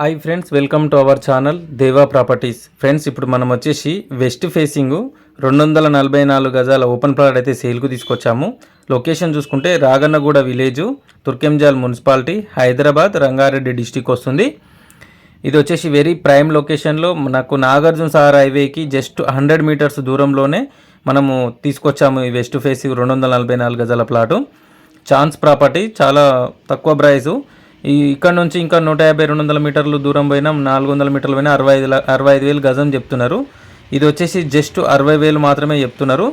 Hi friends welcome to our channel Deva properties. Friends ఇప్పుడు మనం వచ్చేసి వెస్ట్ ఫేసింగ్ రెండు వందల నలభై నాలుగు గజాల ఓపెన్ ప్లాట్ అయితే సేల్కు తీసుకొచ్చాము. లొకేషన్ చూసుకుంటే Ragannaguda village Turkayamjal municipality Hyderabad Rangareddy district వస్తుంది. ఇది వచ్చేసి వెరీ ప్రైమ్ లొకేషన్లో నాకు నాగార్జున సాగర్ హైవేకి జస్ట్ హండ్రెడ్ మీటర్స్ దూరంలోనే మనము తీసుకొచ్చాము ఈ వెస్ట్ ఫేసింగ్ రెండు వందల నలభై నాలుగు గజాల ప్లాటు. ఛాన్స్ ప్రాపర్టీ చాలా తక్కువ ప్రైజు. ఈ ఇక్కడ నుంచి ఇంకా నూట యాభై రెండు వందల మీటర్లు దూరం పోయినా నాలుగు వందల మీటర్లు పోయినా అరవై ఐదు అరవై ఐదు వేలు గజం చెప్తున్నారు. ఇది వచ్చేసి జస్ట్ అరవై వేలు మాత్రమే చెప్తున్నారు.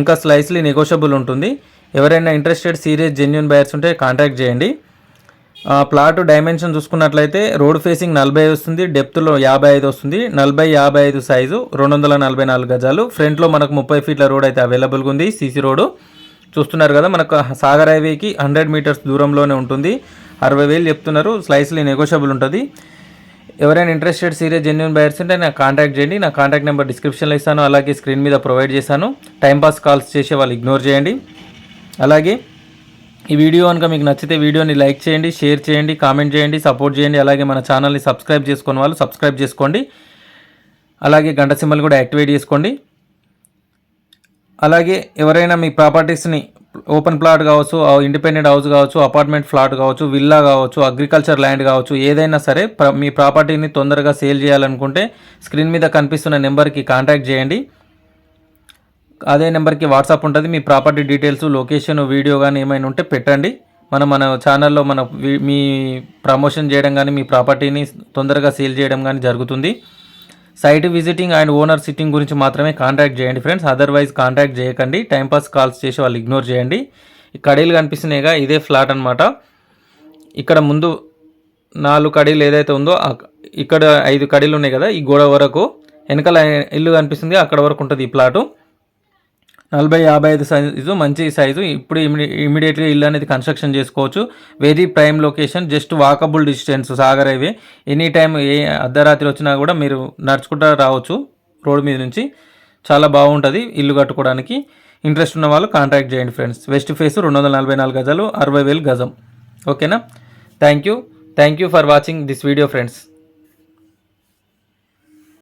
ఇంకా స్లైస్లీ నెగోషియబుల్ ఉంటుంది. ఎవరైనా ఇంట్రెస్టెడ్ సీరియస్ జెన్యున్ బయర్స్ ఉంటే కాంటాక్ట్ చేయండి. ప్లాట్ డైమెన్షన్ చూసుకున్నట్లయితే రోడ్ ఫేసింగ్ నలభై వస్తుంది డెప్త్లో యాభై ఐదు వస్తుంది. నలభై యాభై ఐదు సైజు రెండు వందల నలభై నాలుగు గజాలు. ఫ్రంట్లో మనకు ముప్పై ఫీట్ల రోడ్ అయితే అవైలబుల్గా ఉంది సీసీ రోడ్ చూస్తున్నారు కదా మనకు సాగర్ హైవేకి హండ్రెడ్ మీటర్స్ దూరంలోనే ఉంటుంది. అరవై వేలు చెప్తున్నారు. స్లైస్లీ నెగోషియబుల్ ఉంటుంది. ఎవరైనా ఇంట్రెస్టెడ్ సీరియస్ జెన్యున్ బయర్స్ ఉంటే నాకు కాంటాక్ట్ చేయండి. నా కాంటాక్ట్ నెంబర్ డిస్క్రిప్షన్లో ఇస్తాను. అలాగే స్క్రీన్ మీద ప్రొవైడ్ చేశాను. టైంపాస్ కాల్స్ చేసే వాళ్ళు ఇగ్నోర్ చేయండి. అలాగే ఈ వీడియో కనుక మీకు నచ్చితే వీడియోని లైక్ చేయండి షేర్ చేయండి కామెంట్ చేయండి సపోర్ట్ చేయండి. అలాగే మన ఛానల్ని సబ్స్క్రైబ్ చేసుకున్న వాళ్ళు సబ్స్క్రైబ్ చేసుకోండి. అలాగే గంట సింబల్ కూడా యాక్టివేట్ చేసుకోండి. అలాగే ఎవరైనా మీ ప్రాపర్టీస్ని ఓపెన్ ప్లాట్ కావచ్చు ఆ ఇండిపెండెంట్ హౌస్ కావచ్చు అపార్ట్మెంట్ ఫ్లాట్ కావచ్చు విల్లా కావచ్చు అగ్రికల్చర్ ల్యాండ్ కావచ్చు ఏదైనా సరే మీ ప్రాపర్టీని తొందరగా సేల్ చేయాలనుకుంటే స్క్రీన్ మీద కనిపిస్తున్న నెంబర్కి కాంటాక్ట్ చేయండి. అదే నెంబర్కి వాట్సాప్ ఉంటుంది మీ ప్రాపర్టీ డీటెయిల్స్ లొకేషన్ వీడియో కానీ ఏమైనా ఉంటే పెట్టండి. మనం మన ఛానల్లో మన మీ ప్రమోషన్ చేయడం కానీ మీ ప్రాపర్టీని తొందరగా సేల్ చేయడం కానీ జరుగుతుంది. Site visiting and owner sitting గురించి మాత్రమే కాంటాక్ట్ చేయండి ఫ్రెండ్స్. అదర్వైజ్ కాంటాక్ట్ చేయకండి. టైంపాస్ కాల్స్ చేసి వాళ్ళు ఇగ్నోర్ చేయండి. ఈ కడీలు కనిపిస్తున్నాయిగా ఇదే ఫ్లాట్ అనమాట ఇక్కడ ముందు నాలుగు కడీలు ఏదైతే ఉందో ఇక్కడ ఐదు కడీలు ఉన్నాయి కదా ఈ గోడ వరకు. వెనకాల ఇల్లు కనిపిస్తుంది అక్కడ వరకు ఉంటుంది ఈ ప్లాటు నలభై యాభై ఐదు సైజు మంచి సైజు ఇప్పుడు ఇమిడి ఇమీడియట్గా ఇల్లు అనేది కన్స్ట్రక్షన్ చేసుకోవచ్చు. Very prime location just walkable distance Sagar highway any time ఏ అర్ధరాత్రి వచ్చినా కూడా మీరు నడుచుకుంటూ రావచ్చు రోడ్ మీద నుంచి. చాలా బాగుంటుంది ఇల్లు కట్టుకోవడానికి. ఇంట్రెస్ట్ ఉన్న వాళ్ళు కాంటాక్ట్ చేయండి ఫ్రెండ్స్ వెస్ట్ ఫేస్ రెండు వందల నలభై నాలుగు గజాలు అరవై వేలు గజం. ఓకేనా thank you thank you for watching this video friends